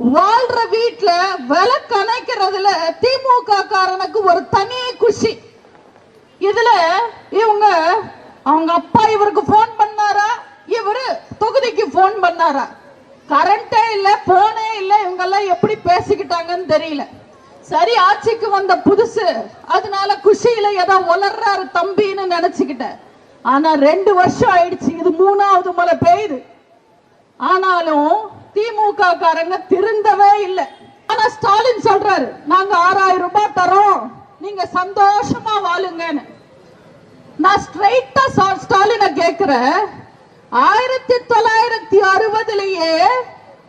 வாழ்ற வீட்டுல விளக்கு அணைக்கிறதுல திமுக காரனுக்கு ஒரு தனி குஷி. இதுல இவங்க அவங்க அப்பா இவருக்கு போன் பண்ணாரா? இவரு தொகுதிக்கு போன் பண்ணாரா? கரண்டே இல்ல போனே இல்ல இவங்க எல்லாம் எப்படி பேசிக்கிட்டாங்கன்னு தெரியல. சரி ஆட்சிக்கு வந்த புதுசு. அதனால குஷியில ஏதோ உளர்றாரு தம்பின்னு நினைச்சுக்கிட்டேன். ஆனா ரெண்டு வருஷம் ஆயிடுச்சு இது மூணாவது மழை பெய்யுது. ஆனாலும் திமுக காரங்க திருந்தவே இல்லை. ஆனா ஸ்டாலின் சொல்றாரு நாங்க ஆறாயிரம் ரூபாய் தரோம். நீங்க சந்தோஷமா வாழுங்கன்னு. நான் ஸ்ட்ரைட்டா ஸ்டாலினை கேக்குறேன். ஆயிரத்தி தொள்ளாயிரத்தி அறுபதுலயே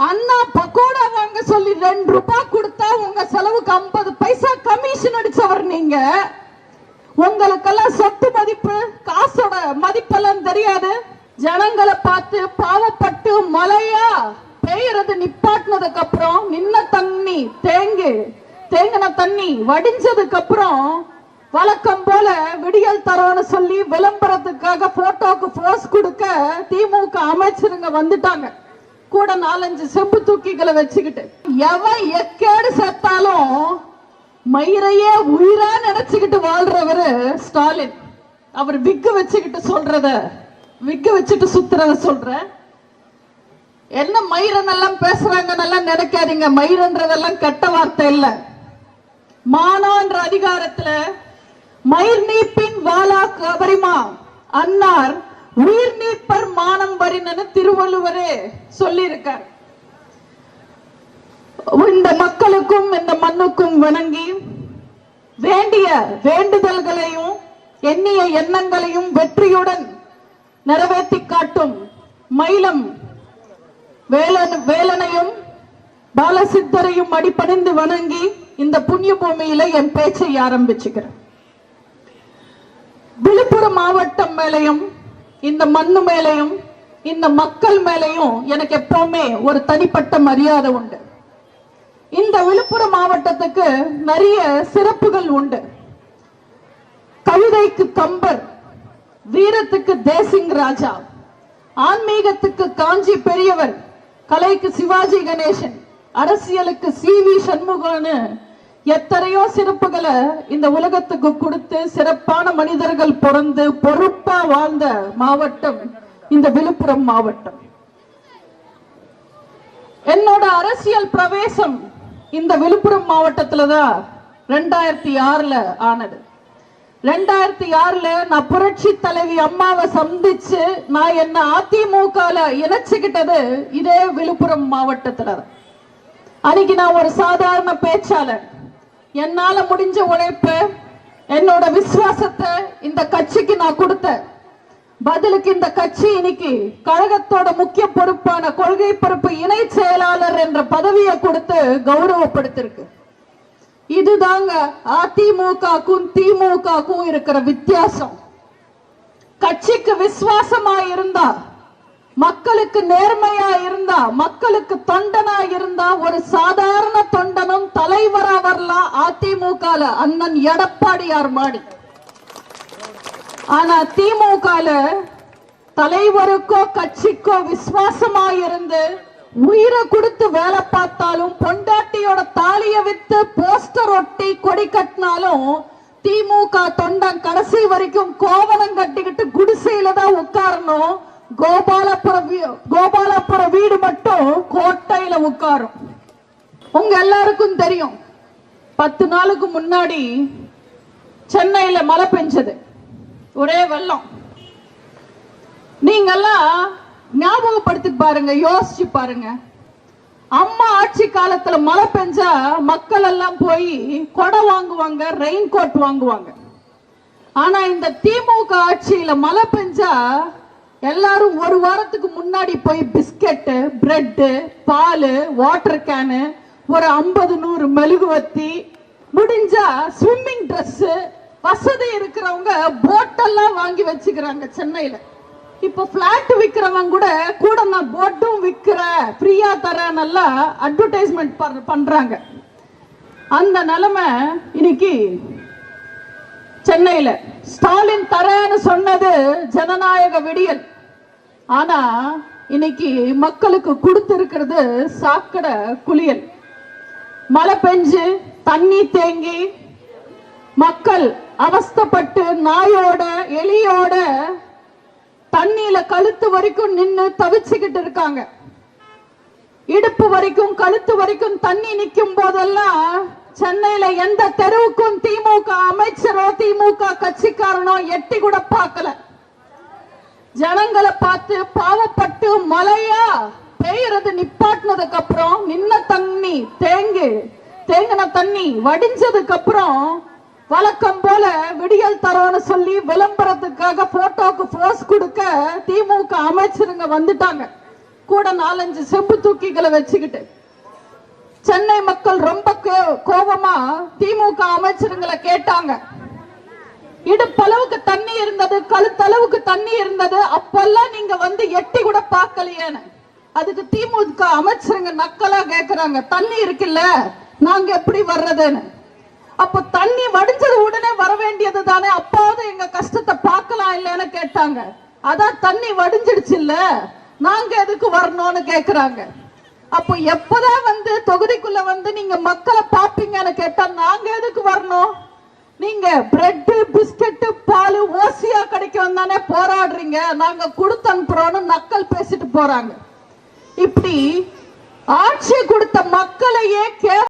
அண்ணா பக்கோடா வாங்க சொல்லி ரெண்டு ரூபாய் கொடுத்தா உங்க செலவுக்கு ஐம்பது பைசா கமிஷன் அடிச்சவர் நீங்க. உங்களுக்கெல்லாம் சொத்து மதிப்பு காசோட மதிப்பெல்லாம் தெரியாது. ஜனங்களை பார்த்து பாவப்பட்டு மழையா பெய்யறது நிப்பாட்டினதுக்கு அப்புறம் நின்ன தண்ணி தேங்கு தேங்கின தண்ணி வடிஞ்சதுக்கு அப்புறம் வழக்கம் போல விடியல் தரோன்னு சொல்லி விளம்பரத்துக்காக போட்டோக்கு போஸ் கொடுக்க திமுக அமைச்சருங்க வந்துட்டாங்க. கூட நாலஞ்சு செம்பு தூக்கிகளை வச்சுக்கிட்டு. எவன் எக்கேடு செத்தாலும் மயிரையே உயிரா நினைச்சுக்கிட்டு வாழ்றவரு ஸ்டாலின். அவர் விக்கு வச்சுக்கிட்டு சொல்றத விக்க வச்சுட்டு சுத்துறத சொல்ற. என்ன மயிரன் எல்லாம் பேசுறாங்கன்னு எல்லாம் நினைக்காதீங்க. மயிரன்றதெல்லாம் கெட்ட வார்த்தை இல்ல. மானான்ற அதிகாரத்துல மயிர் நீப்பின் வாலா கபரிமா. அன்னார் உயிர் நீப்பர் மானம் வரின்னு திருவள்ளுவரே சொல்லியிருக்கார். இந்த மக்களுக்கும் இந்த மண்ணுக்கும் வணங்கி வேண்டிய வேண்டுதல்களையும் எண்ணிய எண்ணங்களையும் வெற்றியுடன் நிறைவேற்றி காட்டும் மயிலம் வேலன் வேலனையும் பாலசித்தரையும் அடிபணிந்து வணங்கி இந்த புண்ணிய பூமியில என் பேச்சை ஆரம்பிச்சுக்கிறேன். விழுப்புரம் மாவட்டம் மேலையும் இந்த மண்ணு மேலையும் இந்த மக்கள் மேலையும் எனக்கு எப்பவுமே ஒரு தனிப்பட்ட மரியாதை உண்டு. இந்த விழுப்புரம் மாவட்டத்துக்கு நிறைய சிறப்புகள் உண்டு. கவிதைக்கு கம்பர் வீரத்துக்கு தேசிங் ராஜா ஆன்மீகத்துக்கு காஞ்சி பெரியவர் கலைக்கு சிவாஜி கணேசன் அரசியலுக்கு சி வி சண்முகன்னு எத்தனையோ சிறப்புகளை இந்த உலகத்துக்கு கொடுத்து சிறப்பான மனிதர்கள் பிறந்து பொறுப்பா வாழ்ந்த மாவட்டம் இந்த விழுப்புரம் மாவட்டம். என்னோட அரசியல் பிரவேசம் இந்த விழுப்புரம் மாவட்டத்துல தான் ரெண்டாயிரத்தி ஆறுல ஆனது. ரெண்டாயிரத்தி ஆறுல நான் புரட்சி தலைவி அம்மாவை சந்திச்சு நான் என்ன அதிமுகல இணைச்சுக்கிட்டது இதே விழுப்புரம் மாவட்டத்துல அன்னைக்கு நான் ஒரு சாதாரண பேச்சாளர். என்னால முடிஞ்ச உழைப்பு என்னோட விசுவாசத்தை இந்த கட்சிக்கு நான் கொடுத்தேன். பதிலுக்கு இந்த கட்சி இன்னைக்கு கழகத்தோட முக்கிய பொறுப்பான கொள்கை பொறுப்பு இணை செயலாளர் என்ற பதவியை கொடுத்து கௌரவப்படுத்திருக்கு. இதுதாங்க அதிமுகக்கும் திமுகக்கும் இருக்கிற வித்தியாசம். கட்சிக்கு விசுவாசமா இருந்தா மக்களுக்கு நேர்மையா இருந்தா மக்களுக்கு தொண்டனா இருந்தா ஒரு சாதாரண தொண்டனும் தலைவரா வரலாம் அதிமுக அண்ணன் எடப்பாடியார் மாடி. ஆனா திமுக தலைவருக்கோ கட்சிக்கோ விசுவாசமா இருந்து உயிரை கொடுத்து வேலை பார்த்தாலும் பொண்டாட்டியோட தாலிய வித்து போஸ்டர் ஒட்டி கொடி கட்டினாலும் திமுக தொண்டன் கடைசி வரைக்கும் கோவலம் கட்டிக்கிட்டு குடிசையில தான் உட்காரணும். கோபாலபுரம் கோபாலபுரம் வீடு மட்டும் கோட்டையில உட்காரும். உங்க எல்லாருக்கும் தெரியும் பத்து நாளுக்கு முன்னாடி சென்னையில மழை பெஞ்சது. ஒரே வெள்ளம். நீங்கெல்லாம் ஞாபகப்படுத்தி பாருங்க யோசிச்சு பாருங்க. அம்மா ஆட்சி காலத்துல மழை பெஞ்சா மக்கள் எல்லாம் போய் கொடை வாங்குவாங்க ரெயின் கோட் வாங்குவாங்க. ஆனா இந்த திமுக ஆட்சியில மழை பெஞ்சா எல்லாரும் ஒரு வாரத்துக்கு முன்னாடி போய் பிஸ்கெட்டு பிரெட்டு பால் வாட்டர் கேனு ஒரு ஐம்பது நூறு மெழுகுவத்தி முடிஞ்சா ஸ்விம்மிங் ட்ரெஸ்ஸு வசதி இருக்கிறவங்க போட்டெல்லாம் வாங்கி வச்சுக்கிறாங்க சென்னையில. இப்போ பிளாட் விக்கிறவங்க கூட கூட நான் போட்டும் விக்கிறேன் ஃப்ரீயா நல்லா அட்வர்டைஸ்மெண்ட் பண்றாங்க. அந்த நிலைமை இன்னைக்கு சென்னையில. ஸ்டாலின் தரேன்னு சொன்னது ஜனநாயக விடியல். ஆனா இன்னைக்கு மக்களுக்கு கொடுத்திருக்கிறது சாக்கடை குளியல். மழை பெஞ்சு தண்ணி தேங்கி மக்கள் அவஸ்தைப்பட்டு நாயோட எலியோட தண்ணியில கழுத்து வரைக்கும் நின்னு தவிச்சுக்கிட்டு இருக்காங்க. இடுப்பு வரைக்கும் கழுத்து வரைக்கும் தண்ணி நிக்கும் போதெல்லாம் சென்னையில எந்த தெருவுக்கும் திமுக அமைச்சரோ திமுக கட்சிக்காரனோ எட்டி கூட பார்க்கல. ஜனங்களை பார்த்து பாவப்பட்டு மழையா பெய்யறது நிப்பாட்டினதுக்கு அப்புறம் நின்ன தண்ணி தேங்கு தேங்கின தண்ணி வடிஞ்சதுக்கு அப்புறம் வழக்கம் போல விடியல் தரோன்னு சொல்லி விளம்பரத்துக்காக போட்டோக்கு போஸ் கொடுக்க திமுக அமைச்சருங்க வந்துட்டாங்க. கூட நாலஞ்சு செம்பு தூக்கிகளை வச்சுக்கிட்டு. சென்னை மக்கள் ரொம்ப கோ- கோபமா திமுக அமைச்சருங்களை கேட்டாங்க. இடுப்பளவுக்கு தண்ணி இருந்தது கழுத்தளவுக்கு தண்ணி இருந்தது அப்பெல்லாம் நீங்க வந்து எட்டி கூட பார்க்கலையேன்னு. அதுக்கு திமுக அமைச்சருங்க நக்கலா கேக்குறாங்க. தண்ணி இருக்குல்ல நாங்க எப்படி வர்றதுன்னு. அப்ப தண்ணி வடிஞ்சது உடனே வர வேண்டியது தானே? அப்பாவது எங்க கஷ்டத்தை பார்க்கலாம் இல்லைன்னு கேட்டாங்க. அதான் தண்ணி வடிஞ்சிடுச்சு இல்ல? நாங்க எதுக்கு வரணும்னு கேக்குறாங்க. அப்போ எப்பதான் வந்து தொகுதிக்குள்ள வந்து நீங்க மக்களை பாப்பீங்கன்னு கேட்டா நாங்க எதுக்கு வரணும்? நீங்க பிரெட் பிஸ்கட் பால் ஓசியா கிடைக்கும் தானே போராடுறீங்க. நாங்க கொடுத்து அனுப்புறோம்னு நக்கல் பேசிட்டு போறாங்க. இப்படி ஆட்சி கொடுத்த மக்களையே கே